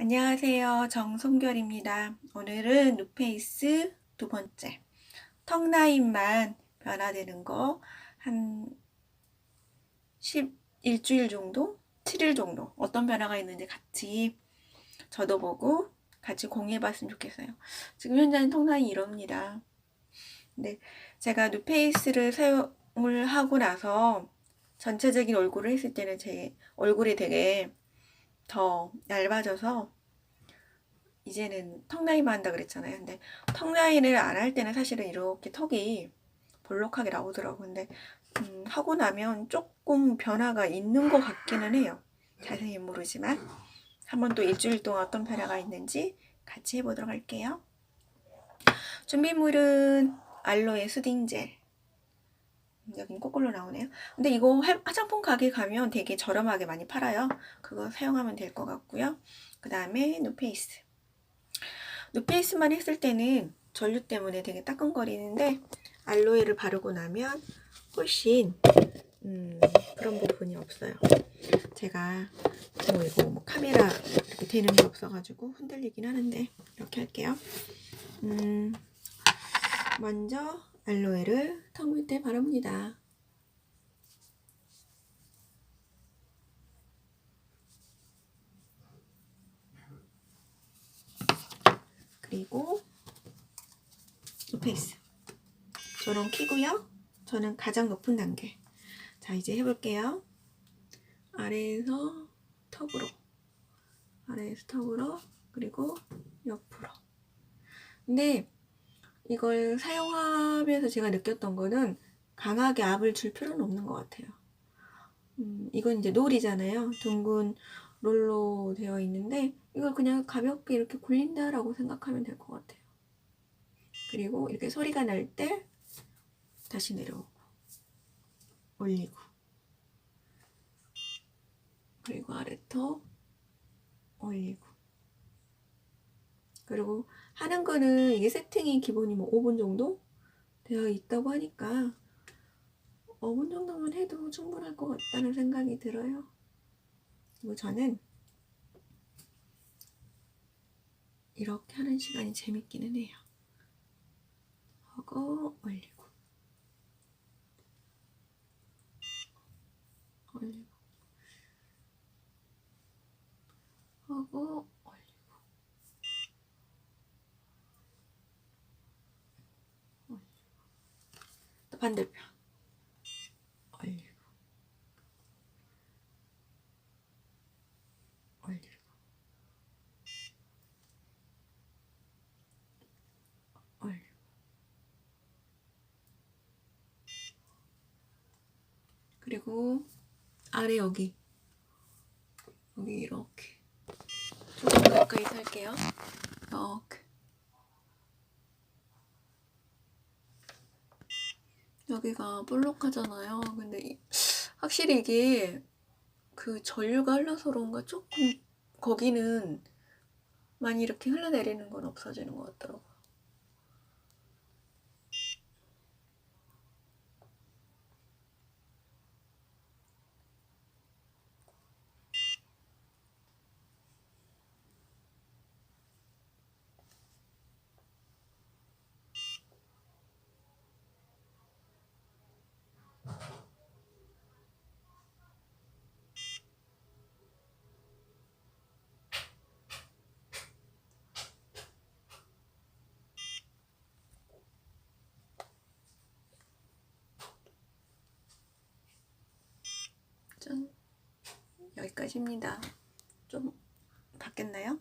안녕하세요. 정송결입니다. 오늘은 누페이스 두 번째. 턱 라인만 변화되는 거 한 10, 일주일 정도? 7일 정도. 어떤 변화가 있는지 같이 저도 보고 같이 공유해 봤으면 좋겠어요. 지금 현재는 턱 라인 이럽니다. 근데 제가 누페이스를 사용을 하고 나서 전체적인 얼굴을 했을 때는 제 얼굴이 되게 더 얇아져서 이제는 턱 라인만 한다 그랬잖아요. 근데 턱 라인을 안할 때는 사실은 이렇게 턱이 볼록하게 나오더라고요. 근데 음, 하고 나면 조금 변화가 있는 것 같기는 해요. 자세히 모르지만 한번 또 일주일 동안 어떤 변화가 있는지 같이 해보도록 할게요. 준비물은 알로에 수딩 젤. 여긴 거꾸로 나오네요. 근데 이거 화- 화장품 가게 가면 되게 저렴하게 많이 팔아요. 그거 사용하면 될 것 같고요. 그 다음에 누페이스. 누페이스만 했을 때는 전류 때문에 되게 따끔거리는데 알로에를 바르고 나면 훨씬 음, 그런 부분이 없어요. 제가 뭐 이거 뭐 카메라 이렇게 되는 게 없어가지고 흔들리긴 하는데 이렇게 할게요. 음, 먼저 알로에를 턱 밑에 바릅니다. 그리고 페이스 저런 키고요. 저는 가장 높은 단계. 자 이제 해볼게요. 아래에서 턱으로, 아래에서 턱으로, 그리고 옆으로. 근데 이걸 사용하면서 제가 느꼈던 거는 강하게 압을 줄 필요는 없는 것 같아요. 음, 이건 이제 놀이잖아요. 둥근 롤로 되어 있는데 이걸 그냥 가볍게 이렇게 굴린다라고 생각하면 될 것 같아요. 그리고 이렇게 소리가 날 때 다시 내려오고 올리고 그리고 아래턱 올리고 그리고 하는 거는 이게 세팅이 기본이 뭐 5분 정도 되어 있다고 하니까 5분 정도만 해도 충분할 것 같다는 생각이 들어요. 그리고 저는 이렇게 하는 시간이 재밌기는 해요. 하고 올리고 올리고 하고 올리고 또 반대편. 올리고. 올리고. 올리고. 그리고 아래 여기. 여기 이렇게. 조금 가까이 살게요. 이렇게 여기가 볼록하잖아요. 근데 이- 확실히 이게 그 전류가 흘러서 그런가 조금 거기는 많이 이렇게 흘러내리는 건 없어지는 것 같더라고요 여기까지입니다 좀 바뀌었나요?